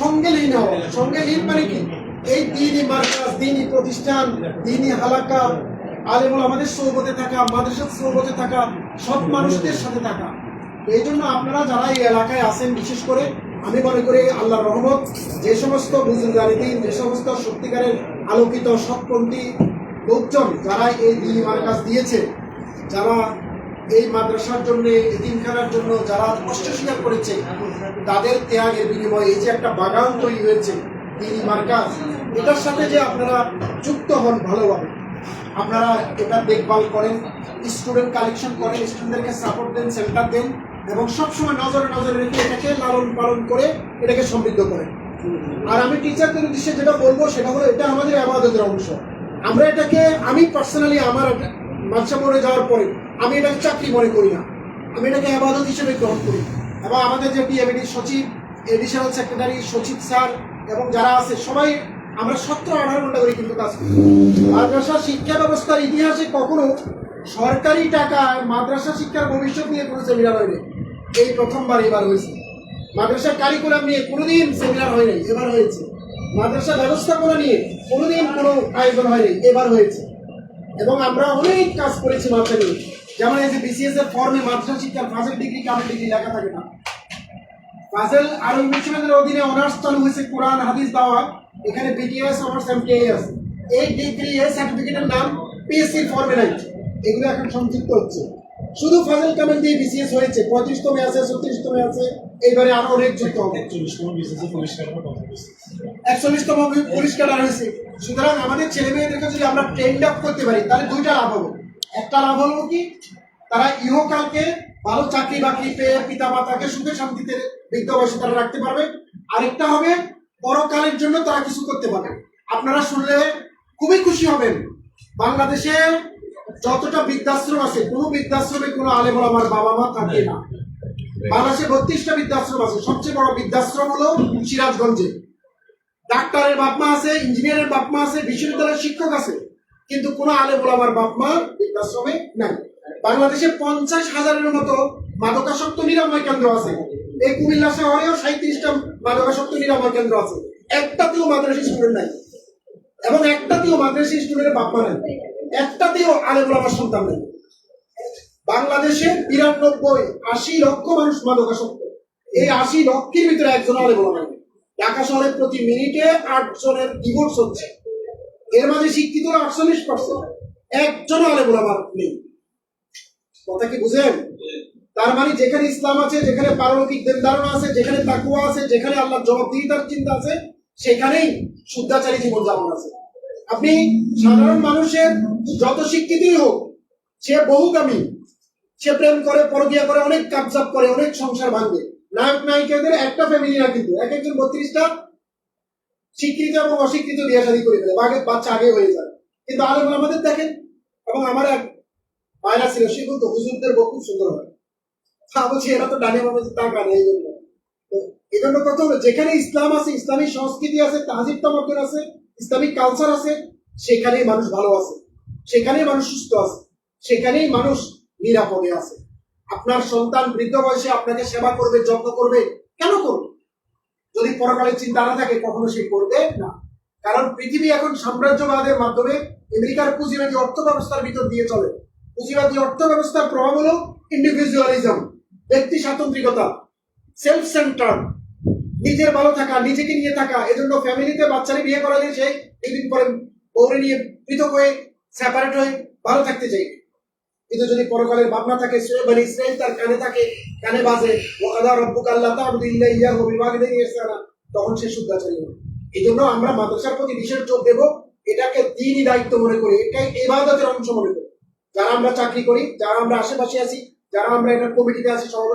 সঙ্গে লীন হওয়া সঙ্গে লীন মানে কি? এই দিনই মার্কাজ, দিনই প্রতিষ্ঠান, দিনই হালাকা। আলেমুল আমাদের সৌবতে থাকা, মাদ্রাসার সৌবতে থাকা, সব মানুষদের সাথে থাকা। এই জন্য আপনারা যারা এই এলাকায় আছেন, বিশেষ করে আমি মনে করি আল্লাহ রহমত, যে সমস্ত বুজুর্গানিদিন যে সমস্ত সত্যিকারের আলোকিত সৎপন্থী লোকজন যারা এই দিনী মার্কাজ দিয়েছে, যারা এই মাদ্রাসার জন্য এতিমখানার জন্য যারা কষ্ট স্বীকার করেছে, তাদের ত্যাগের বিনিময়ে এই যে একটা বাগান তৈরি হয়েছে দিনী মার্কাজ, এটার সাথে যে আপনারা যুক্ত হন ভালোভাবে, আপনারা এটা দেখভাল করেন স্টুডেন্ট কালেকশন করেন স্টুডেন্টদেরকে সাপোর্ট দেন সেন্টার দেন, এবং সবসময় নজরে নজরে রেখে এটাকে লালন পালন করে এটাকে সমৃদ্ধ করেন। আর আমি টিচারদের উদ্দেশ্যে যেটা বলব, সেটা হলো এটা আমাদের আবাদতের অংশ। আমরা এটাকে, আমি পার্সোনালি আমার পড়ে যাওয়ার পরে আমি এটাকে চাকরি মনে করি না। আমি এটাকে আবাদত হিসেবে গ্রহণ করি। এবং আমাদের যে পিএমডি সচিব এডিশনাল সেক্রেটারি সচিব স্যার এবং যারা আছে, সবাই আমরা সতেরো আঠারো ঘণ্টা করে কিন্তু কাজ করি। মাদ্রাসা শিক্ষা ব্যবস্থার ইতিহাসে কখনো সরকারি টাকায় মাদ্রাসা শিক্ষার ভবিষ্যৎ নিয়ে কোনো সেমিনার হয়নি। এই প্রথমবার এবার হয়েছে। মাদ্রাসা কারিকুলাম নিয়ে কোনোদিন সেমিনার হয় নাই, এবার হয়েছে। মাদ্রাসা ব্যবস্থাপনা নিয়ে কোনোদিন কোনো আয়োজন হয়নি এবার হয়েছে। এবং আমরা অনেক কাজ করেছি মাদ্রাসা নিয়ে। যেমন এই যে বিসিএস এর ফর্মে মাদ্রাসা শিক্ষার ফাজেল ডিগ্রি কামেল ডিগ্রি লেখা থাকে না? ফাজেল আরবি বিশ্ববিদ্যালয়ের অধীনে অনার্স চালু হয়েছে কোরআন হাদিস দাওয়া। এখানে বিটিএস অনার্স এমটিএস এই ডিগ্রি এই সার্টিফিকেটের নাম পিএসসি ফর্মে নাই। এগুলো এখন সংযুক্ত হচ্ছে। শুধু ফাজেল কামেল দিয়ে বিসিএস হয়েছে। পঁয়ত্রিশতমে আছে ছত্রিশতমে আছে। এইবারে আরও অনেক যুক্ত হবে। একচল্লিশতম পরিষ্কার হয়েছে। সুতরাং আমাদের ছেলে মেয়েদেরকে যদি আমরা ট্রেন্ড আপ করতে পারি তাহলে দুইটা লাভ হবে। একটা লাভ হলো কি? তারা ইহকালকে ভালো চাকরি বাকরি পেয়ে পিতা মাতাকে সুখে শান্তিতে বৃদ্ধ বয়সে তারা রাখতে পারবে। আরেকটা হবে, পরকালের জন্য তারা কিছু করতে পারবে। আপনারা শুনলে খুবই খুশি হবেন। বাংলাদেশে যতটা বৃদ্ধাশ্রম আছে, কোনো বৃদ্ধাশ্রমে কোনো আলেম আমার বাবা মা থাকে না। বাংলাদেশে বত্রিশটা বৃদ্ধাশ্রম আছে। সবচেয়ে বড় বৃদ্ধাশ্রম হলো সিরাজগঞ্জে। ডাক্তারের বাপ মা আছে, ইঞ্জিনিয়ারের বাপ মা আছে, বিশ্ববিদ্যালয়ের শিক্ষক আছে। কিন্তু কোনো আলেম ওলামার বাপ মা বৃদ্ধাশ্রমে নাই। বাংলাদেশে পঞ্চাশ হাজারের মতো মাদকাসক্ত নিরাময় কেন্দ্র আছে। এই কুমিল্লা শহরেও সাঁত্রিশটা মাদকাসক্ত নিরাময় কেন্দ্র আছে। একটাতেও মাদ্রাসা স্টুডেন্ট নাই। এবং একটাতেও মাদ্রাসা স্টুডেন্টের বাপ মা নাই। একটাতেও আলেম ওলামার সন্তান নেই। বাংলাদেশে বিরানব্বই আশি লক্ষ মানুষ মাদকাসক্ত। এই আশি লক্ষের ভিতরে একজন আলেম ওলামা নেই। ঢাকা শহরে প্রতি মিনিটে আট জনের ডিভোর্স হচ্ছে। এর মাঝে শিক্ষিত আটচল্লিশ পার্সেন্ট। একজন আলেম ওলামার নেই। কথা কি বুঝেন? তার মানে যেখানে ইসলাম আছে, যেখানে পারলৌকিক দেন ধারণা আছে, যেখানে তাকুয়া আছে, যেখানে আল্লাহ জবাবদিহিতার চিন্তা আছে, সেখানেই শুদ্ধাচারী জীবন যাপন আছে। আপনি সাধারণ মানুষের যত শিক্ষিতই হোক, সে বহুগামী। সে প্রেম করে, পরকিয়া করে, অনেক কাপজাপ করে, অনেক সংসার ভাঙবে নায়ক নায়িকাদের একটা ফ্যামিলি না কিন্তু, এক একজন বত্রিশটা স্বীকৃত এবং অস্বীকৃত বিয়ে শাদী করে ফেলে। আগে বাচ্চা আগে হয়ে যায়। কিন্তু আলেম আমাদের দেখেন, এবং আমার এক মায়েরা ছিল, সে বলতো হুজুরদের বউ খুব সুন্দর হয়। তা বলছি, এরা তো ডানে বামে তা কানে, এই জন্য। এই জন্য কথা হলো, যেখানে ইসলাম আছে, ইসলামী সংস্কৃতি আছে, তাজিব তামাদ্দুন আছে, ইসলামিক কালচার আছে, সেখানেই মানুষ ভালো আছে। সেখানেই মানুষ সুস্থ আছে। সেখানেই মানুষ নিরাপদে আছে। আপনার সন্তান বৃদ্ধ বয়সে আপনাকে সেবা করবে, যত্ন করবে, কেন করবে? পরকালের চিন্তা না থাকে কখনো সে করবে না। কারণ পৃথিবী এখন সাম্রাজ্যবাদের মাধ্যমে আমেরিকার পুঁজিবাদী অর্থ ব্যবস্থার ভিতর দিয়ে চলে। পুঁজিবাদী অর্থ ব্যবস্থার প্রভাব হলো ইন্ডিভিজুয়ালিজম ব্যক্তি স্বাতন্ত্রিকতা সেলফ সেন্টার নিজের ভালো থাকা, নিজেকে নিয়ে থাকা, এজন্য ফ্যামিলিতে বাচ্চারে বিয়ে করা দিয়ে সে একদিন পরে বউরে নিয়ে পৃথক হয়ে সেপারেট হয়ে ভালো থাকতে চাই কিন্তু যদি পরকালের ভাবনা থাকে মানে ইসরায়েল তার কানে থাকে, কানে বাজে, ও আদা রব্বুক আল্লাহ তাআবুদু ইল্লা ইয়াহু বিওয়ালিদাইনি ইহসানা তখন সে শুদ্ধাচারী হবে। এই জন্য আমরা মাদ্রাসার প্রতি বিশেষ জোর দেব, এটাকে দিনই দায়িত্ব মনে করি, এটাই এবাদতের অংশ মনে করি। যারা আমরা চাকরি করি, যারা আমরা আশেপাশে আছি, যারা আমরা এটার কমিটিতে আছি, সভাপতি